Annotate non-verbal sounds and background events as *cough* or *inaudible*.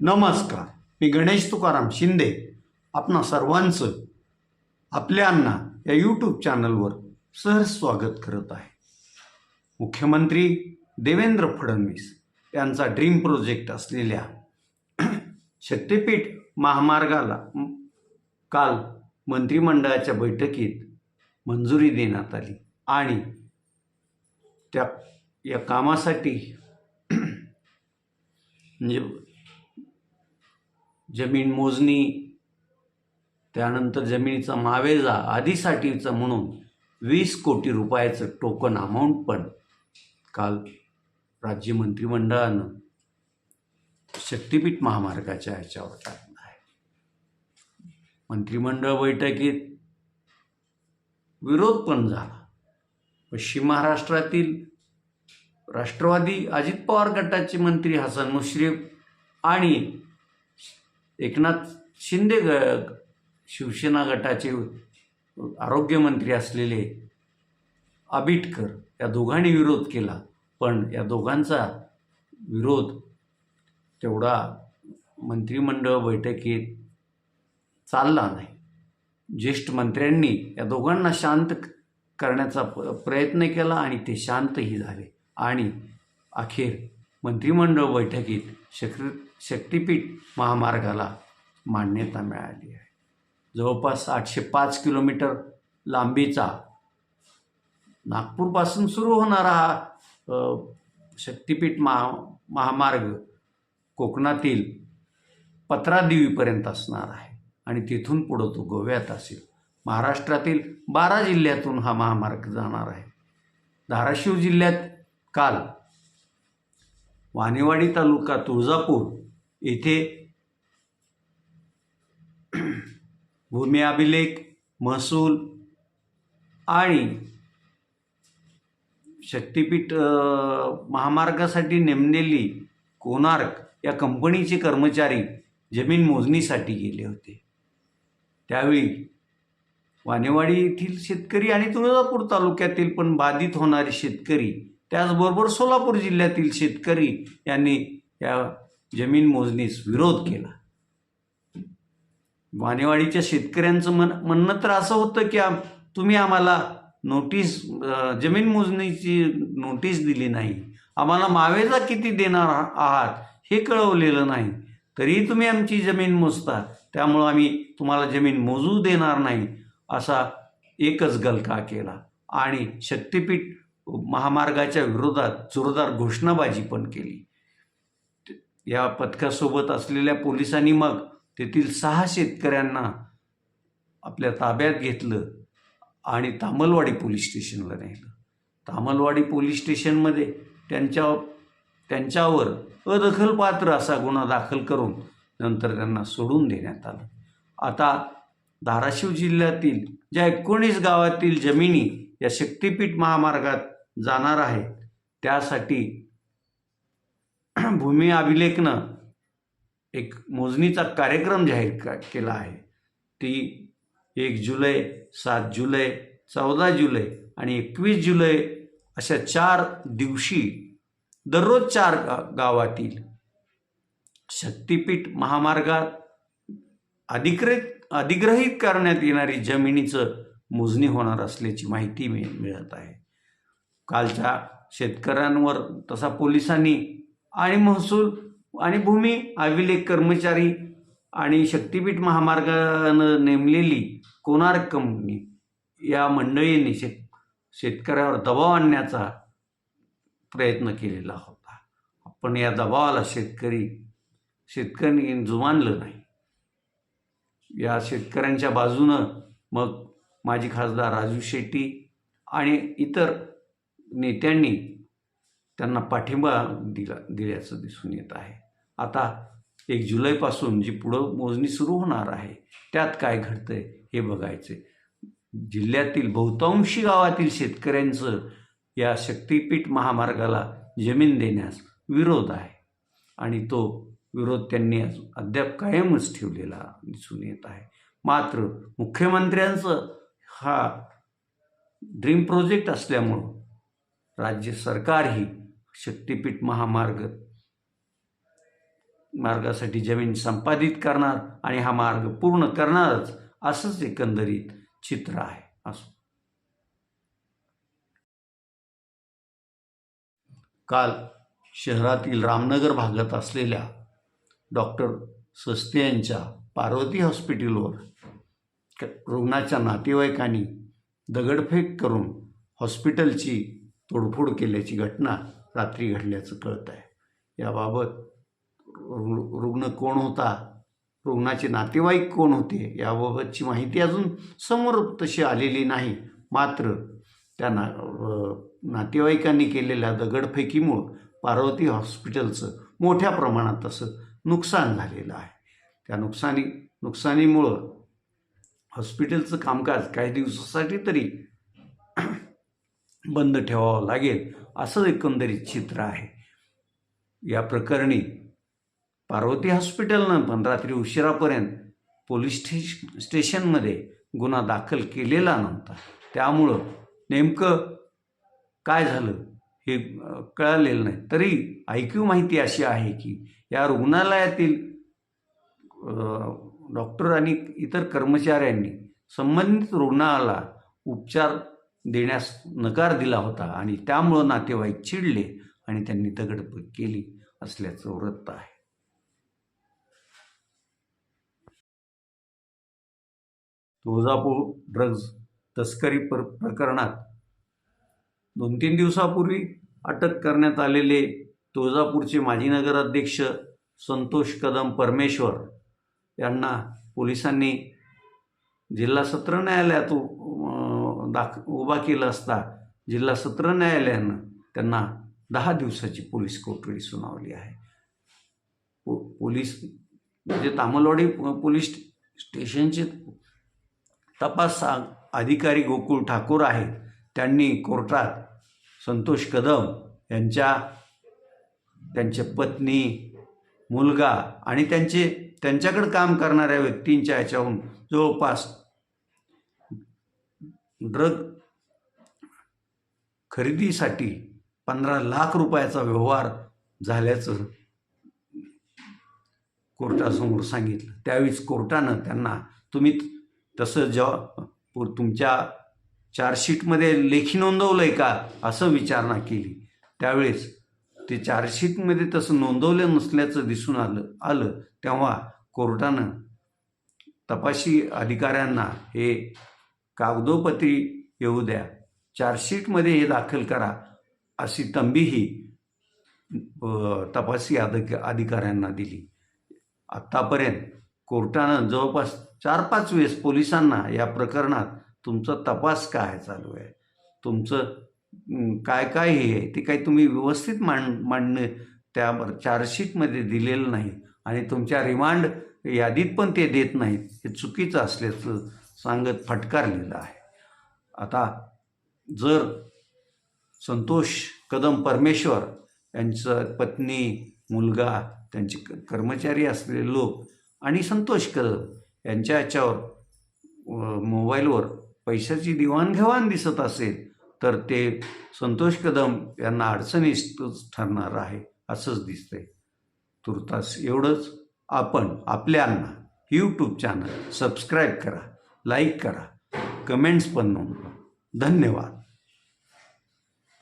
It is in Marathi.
नमस्कार. मी गणेश तुकाराम शिंदे. आपणा सर्वांचं आपल्यांना या यूट्यूब चॅनलवर सहर्ष स्वागत करत आहे. मुख्यमंत्री देवेंद्र फडणवीस यांचा ड्रीम प्रोजेक्ट असलेल्या शक्तिपीठ महामार्गाला काल मंत्रिमंडळाच्या बैठकीत मंजुरी देण्यात आली आणि त्या या कामासाठी म्हणजे जमीन मोजणी त्यानंतर जमिनीचा मावेजा आधीसाठीचं म्हणून वीस कोटी रुपयाचं टोकन अमाऊंट पण काल राज्य मंत्रिमंडळानं शक्तिपीठ महामार्गाच्या ह्याच्यावर टाकलं आहे. मंत्रिमंडळ बैठकीत विरोध पण झाला. पश्चिम महाराष्ट्रातील राष्ट्रवादी अजित पवार गटाचे मंत्री हसन मुश्रीफ आणि एकनाथ शिंदे ग शिवसेना गटाचे आरोग्यमंत्री असलेले आबिटकर या दोघांनी विरोध केला. पण या दोघांचा विरोध तेवढा मंत्रिमंडळ बैठकीत चालला नाही. ज्येष्ठ मंत्र्यांनी या दोघांना शांत करण्याचा प- प्रयत्न केला आणि ते शांतही झाले. आणि अखेर मंत्रिमंडळ बैठकीत शक् शक्तिपीठ महामार्गाला मान्यता मिळाली आहे. जवळपास आठशे पाच किलोमीटर लांबीचा नागपूरपासून सुरू होणारा हा शक्तिपीठ महा महामार्ग कोकणातील पत्रादेवीपर्यंत असणार आहे आणि तिथून पुढं तो गोव्यात असेल. महाराष्ट्रातील बारा जिल्ह्यातून हा महामार्ग जाणार आहे. धाराशिव जिल्ह्यात काल वानेवाडी तालुका तुळजापूर येथे भूमी अभिलेख महसूल आणि शक्तिपीठ महामार्गासाठी नेमलेली कोणार्क या कंपनीचे कर्मचारी जमीन मोजणीसाठी गेले होते. त्यावेळी वानेवाडी येथील शेतकरी आणि तुळजापूर तालुक्यातील पण बाधित होणारे शेतकरी त्याचबरोबर सोलापूर जिल्ह्यातील शेतकरी यांनी या जमीन मोजणीस विरोध केला. वानेवाडीच्या शेतकऱ्यांचं मन म्हणणं तर असं होतं की आम तुम्ही आम्हाला नोटीस जमीन मोजणीची नोटीस दिली नाही. आम्हाला मावेजा किती देणार आहात हे कळवलेलं नाही. तरीही तुम्ही आमची जमीन मोजता. त्यामुळं आम्ही तुम्हाला जमीन मोजू देणार नाही असा एकच गलका केला. आणि शक्तिपीठ महामार्गाच्या विरोधात जोरदार घोषणाबाजी पण केली. या पथकासोबत असलेल्या पोलिसांनी मग तेथील सहा शेतकऱ्यांना आपल्या ताब्यात घेतलं आणि तामलवाडी पोलीस स्टेशनला नेलं. तामलवाडी पोलीस स्टेशनमध्ये त्यांच्या त्यांच्यावर अदखलपात्र असा गुन्हा दाखल करून नंतर त्यांना सोडून देण्यात आलं. आता धाराशिव जिल्ह्यातील ज्या एकोणीस गावातील जमिनी या शक्तिपीठ महामार्गात जाणार आहेत त्यासाठी *clears throat* भूमी अभिलेखनं एक मोजणीचा कार्यक्रम जाहीर का केला आहे. ती एक जुलै सात जुलै चौदा जुलै आणि एकवीस जुलै अशा चार दिवशी दररोज चार गा गावातील शक्तिपीठ महामार्गात अधिकृत अधिग्रहित करण्यात येणारी जमिनीचं मोजणी होणार असल्याची माहिती मिळत आहे. कालच्या शेतकऱ्यांवर तसा पोलिसांनी आणि महसूल आणि भूमी अभिलेख कर्मचारी आणि शक्तिपीठ महामार्गानं नेमलेली कोणार्क कंपनी या मंडळींनी शेत शेतकऱ्यावर दबाव आणण्याचा प्रयत्न केलेला होता. पण या दबावाला शेतकरी शेतकऱ्यांनी जुमानलं नाही. या शेतकऱ्यांच्या बाजूनं मग माजी खासदार राजू शेट्टी आणि इतर नेत्यांनी त्यांना पाठिंबा दिला दिल्याचं दिसून येत आहे. आता एक जुलैपासून जी पुढं मोजणी सुरू होणार आहे त्यात काय घडतं आहे हे बघायचे. जिल्ह्यातील बहुतांशी गावातील शेतकऱ्यांचं या शक्तिपीठ महामार्गाला जमीन देण्यास विरोध आहे आणि तो विरोध त्यांनी अजून अद्याप कायमच ठेवलेला दिसून येत आहे. मात्र मुख्यमंत्र्यांचं हा ड्रीम प्रोजेक्ट असल्यामुळं राज्य सरकारही शक्तिपीठ महामार्ग. मार्गासाठी जमीन संपादित करणार आणि हा मार्ग पूर्ण करणारच असंच एकंदरीत चित्र आहे. असं. काल शहरातील रामनगर भागात असलेल्या डॉक्टर सस्ते यांच्या पार्वती हॉस्पिटलवर रुग्णाच्या नातेवाईकांनी दगडफेक करून हॉस्पिटलची तोडफोड केल्याची घटना रात्री घडल्याचं कळत आहे याबाबत रु- रुग्ण कोण होता? रुग्णाचे नातेवाईक कोण होते? याबाबतची माहिती अजून समोर तशी आलेली नाही. मात्र त्या ना नातेवाईकांनी केलेल्या दगडफेकीमुळं पार्वती हॉस्पिटलचं मोठ्या प्रमाणात तसं नुकसान झालेलं आहे. त्या नुकसानी नुकसानीमुळं हॉस्पिटलचं कामकाज काही दिवसासाठी तरी बंद ठेवावं लागेल असं एकंदरीत चित्र आहे. या प्रकरणी पार्वती हॉस्पिटलनं पण रात्री उशिरापर्यंत पोलीस स्टेश स्टेशनमध्ये गुन्हा दाखल केलेला नव्हता. त्यामुळं नेमकं काय झालं हे कळालेलं नाही. तरी ऐकीव माहिती अशी आहे की या रुग्णालयातील डॉक्टर आणि इतर कर्मचाऱ्यांनी संबंधित रुग्णाला उपचार देण्यास नकार दिला होता आणि त्यामुळं नातेवाईक चिडले आणि त्यांनी दगडफेक केली असल्याचं वृत्त आहे. तुळजापूर ड्रग्ज तस्करी प्र प्रकरणात दोन तीन दिवसापूर्वी अटक करण्यात आलेले तुळजापूरचे माजी नगराध्यक्ष संतोष कदम परमेश्वर यांना पोलिसांनी जिल्हा सत्र न्यायालयात दाख उभा केला असता जिल्हा सत्र न्यायालयानं त्यांना दहा दिवसाची पोलीस कोठडी सुनावली आहे. पो पोलीस म्हणजे तामलवाडी पोलीस स्टेशनचे तपास अधिकारी गोकुळ ठाकूर आहेत. त्यांनी कोर्टात संतोष कदम यांच्या त्यांचे पत्नी मुलगा आणि त्यांचे त्यांच्याकडे काम करणाऱ्या व्यक्तींच्या याच्याहून जवळपास ड्रग खरेदीसाठी पंधरा लाख रुपयाचा व्यवहार झाल्याचं कोर्टासमोर सांगितलं. त्यावेळीच कोर्टानं त्यांना तुम्ही तसं जेव्हा तुमच्या चार्जशीटमध्ये लेखी नोंदवलं आहे का? असं विचारणा केली. त्यावेळेस ते चार्जशीटमध्ये तसं नोंदवलं नसल्याचं दिसून आलं आलं तेव्हा कोर्टानं तपाशी अधिकाऱ्यांना हे कागदोपत्री येऊ द्या. चार्जशीटमध्ये हे दाखल करा अशी तंबीही तपासी अधिक अधिकाऱ्यांना दिली. आत्तापर्यंत कोर्टानं जवळपास चार पाच वेळेस पोलिसांना या प्रकरणात तुमचा तपास काय चालू आहे? तुमचं काय काय हे आहे? ते काही तुम्ही व्यवस्थित मांड मांडणं त्या चार्जशीटमध्ये दिलेलं नाही आणि तुमच्या रिमांड यादीत पण ते देत नाहीत. हे चुकीचं असल्याचं सांगत फटकारलेलं आहे. आता जर संतोष कदम परमेश्वर यांचं पत्नी मुलगा त्यांचे क- कर्मचारी असलेले लोक आणि संतोष कदम यांच्या याच्यावर मोबाईलवर पैशाची दिवाणघेवाण दिसत असेल तर ते संतोष कदम यांना अडचणीतच ठरणार आहे असंच दिसतंय. तुर्तास एवढंच. आपण आपल्यांना यूट्यूब चॅनल सबस्क्राईब करा. लाईक करा. कमेंट्स पण नोंदवा. धन्यवाद.